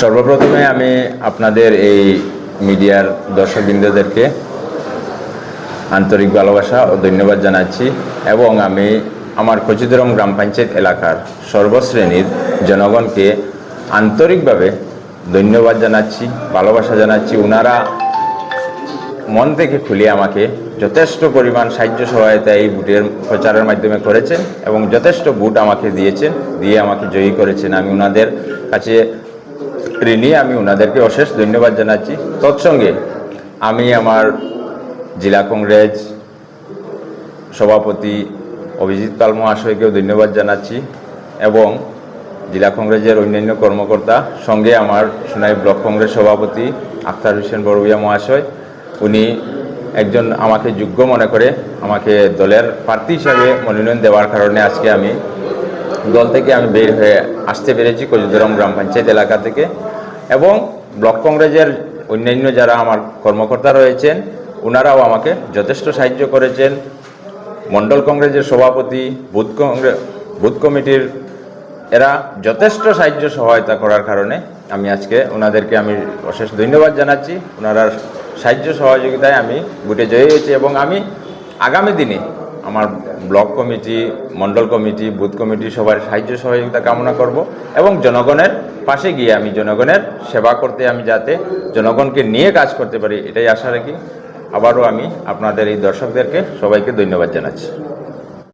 সর্বপ্রথমে আমি আপনাদের এই মিডিয়ার দর্শকবৃন্দদেরকে আন্তরিক ভালোবাসা ও ধন্যবাদ জানাচ্ছি এবং আমি আমার কচিদুরম গ্রাম পঞ্চায়েত এলাকার সর্বশ্রেণীর জনগণকে আন্তরিকভাবে ধন্যবাদ জানাচ্ছি, ভালোবাসা জানাচ্ছি। ওনারা মন থেকে খুলে আমাকে যথেষ্ট পরিমাণ সাহায্য সহায়তা এই বুটের প্রচারের মাধ্যমে করেছেন এবং যথেষ্ট বুট আমাকে দিয়েছেন, দিয়ে আমাকে জয়ী করেছেন। আমি ওনাদের কাছে ঋণী, আমি ওনাদেরকে অশেষ ধন্যবাদ জানাচ্ছি। তৎসঙ্গে আমি আমার জেলা কংগ্রেস সভাপতি অভিজিৎ পাল মহাশয়কেও ধন্যবাদ জানাচ্ছি এবং জেলা কংগ্রেসের অন্যান্য কর্মকর্তা, সঙ্গে আমার সোনাই ব্লক কংগ্রেস সভাপতি আখতার হোসেন বড়ুইয়া মহাশয় উনি একজন আমাকে যোগ্য মনে করে আমাকে দলের প্রার্থী হিসাবে মনোনয়ন দেওয়ার কারণে আজকে আমি দল থেকে আমি বের হয়ে আসতে পেরেছি কজিদরম গ্রাম পঞ্চায়েত এলাকা থেকে। এবং ব্লক কংগ্রেসের অন্যান্য যারা আমার কর্মকর্তা রয়েছেন ওনারাও আমাকে যথেষ্ট সাহায্য করেছেন। মণ্ডল কংগ্রেসের সভাপতি, বুথ কংগ্রেস বুথ কমিটির এরা যথেষ্ট সাহায্য সহায়তা করার কারণে আমি আজকে ওনাদেরকে আমি অশেষ ধন্যবাদ জানাচ্ছি। ওনারা সাহায্য সহযোগিতায় আমি গুটে জয়ী হয়েছি এবং আমি আগামী দিনে আমার ব্লক কমিটি, মণ্ডল কমিটি, বুথ কমিটি সবার সাহায্য সহযোগিতা কামনা করব এবং জনগণের পাশে গিয়ে আমি জনগণের সেবা করতে আমি যাতে জনগণকে নিয়ে কাজ করতে পারি, এটাই আশা রাখি। আবারও আমি আপনাদের এই দর্শকদেরকে সবাইকে ধন্যবাদ জানাচ্ছি।